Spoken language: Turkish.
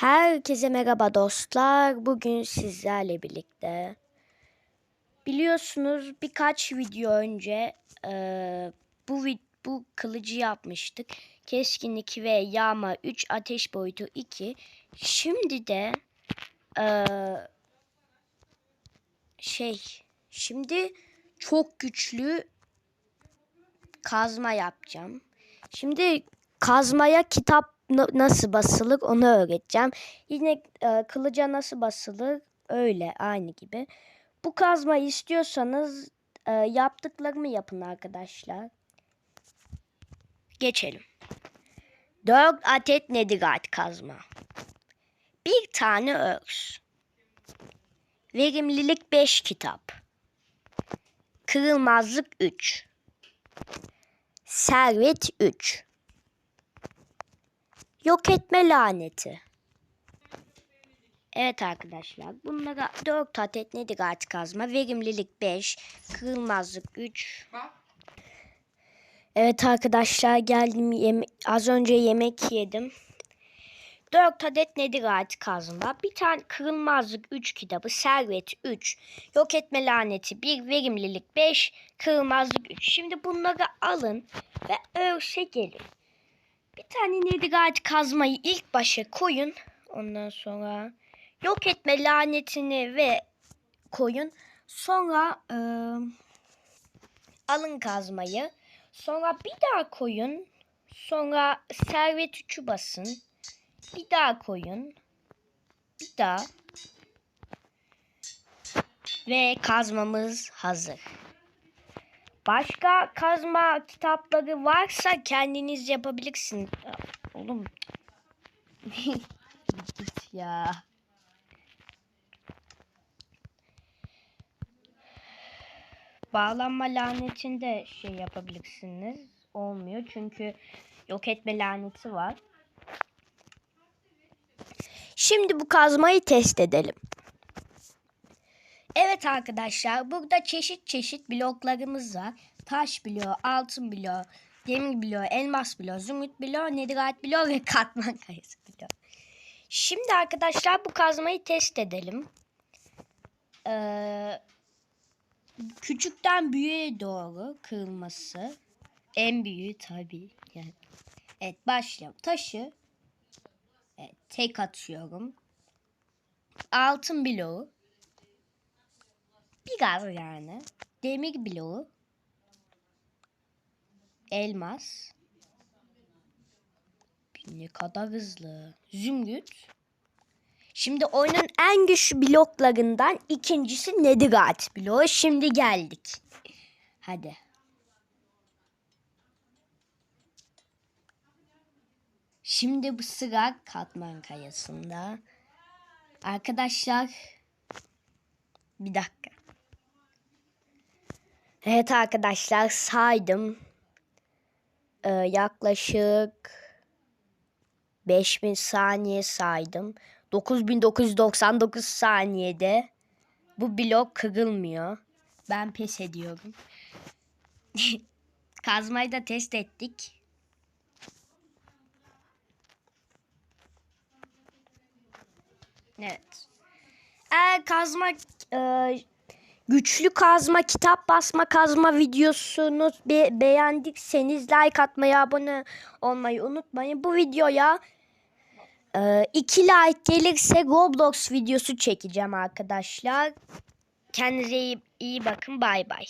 Herkese merhaba dostlar. Bugün sizlerle birlikte biliyorsunuz birkaç video önce eee, bu bu kılıcı yapmıştık. Keskinlik ve yağma 3 ateş boyutu 2. Şimdi de eee, şey şimdi çok güçlü kazma yapacağım. Şimdi kazmaya kitap nasıl basılır onu öğreteceğim. Yine e, kılıca nasıl basılır öyle aynı gibi. Bu kazmayı istiyorsanız e, yaptıklarımı yapın arkadaşlar. Geçelim. 4 adet nedirat kazma. Bir tane örs. Verimlilik 5 kitap. Kırılmazlık 3. Servet 3. Yok etme laneti. Evet arkadaşlar bunlara 4 adet nedir artık kazma. Verimlilik 5. Kırılmazlık 3. Evet arkadaşlar geldim yeme- az önce yemek yedim. 4 adet nedir artık kazma. Bir tane kırılmazlık 3 kitabı. Servet 3. Yok etme laneti 1. Verimlilik 5. Kırılmazlık 3. Şimdi bunları alın ve örse gelin. Bir tane nedigati kazmayı ilk başa koyun. Ondan sonra yok etme lanetini ve koyun. Sonra e, alın kazmayı. Sonra bir daha koyun. Sonra servet üçü basın. Bir daha koyun. Bir daha. Ve kazmamız hazır. Başka kazma kitapları varsa kendiniz yapabilirsiniz. Ya, Oğlum. Git ya. Bağlanma lanetinde şey yapabilirsiniz. Olmuyor çünkü yok etme laneti var. Şimdi bu kazmayı test edelim. Evet arkadaşlar burada çeşit çeşit bloklarımız var. Taş bloğu, altın bloğu, demir bloğu, elmas bloğu, zümrüt bloğu, nedirat bloğu ve katman kayası bloğu. Şimdi arkadaşlar bu kazmayı test edelim. Ee, küçükten büyüğe doğru kırılması. En büyüğü tabii. Yani. Evet başlayalım. Taşı evet, tek atıyorum. Altın bloğu. Biraz yani. Demir bloğu. Elmas. Ne kadar hızlı. Zümrüt. Şimdi oyunun en güçlü bloklarından ikincisi Nedirat bloğu. Şimdi geldik. Hadi. Şimdi bu sıra katman kayasında. Arkadaşlar bir dakika. Evet arkadaşlar saydım. Ee, yaklaşık 5000 saniye saydım. 9999 saniyede bu blok kırılmıyor. Ben pes ediyorum. Kazmayı da test ettik. Evet. Eğer kazma e, güçlü kazma, kitap basma kazma videosunu be- beğendiyseniz like atmayı, abone olmayı unutmayın. Bu videoya 2 like gelirse Roblox videosu çekeceğim arkadaşlar. Kendinize iyi, iyi bakın. Bay bay.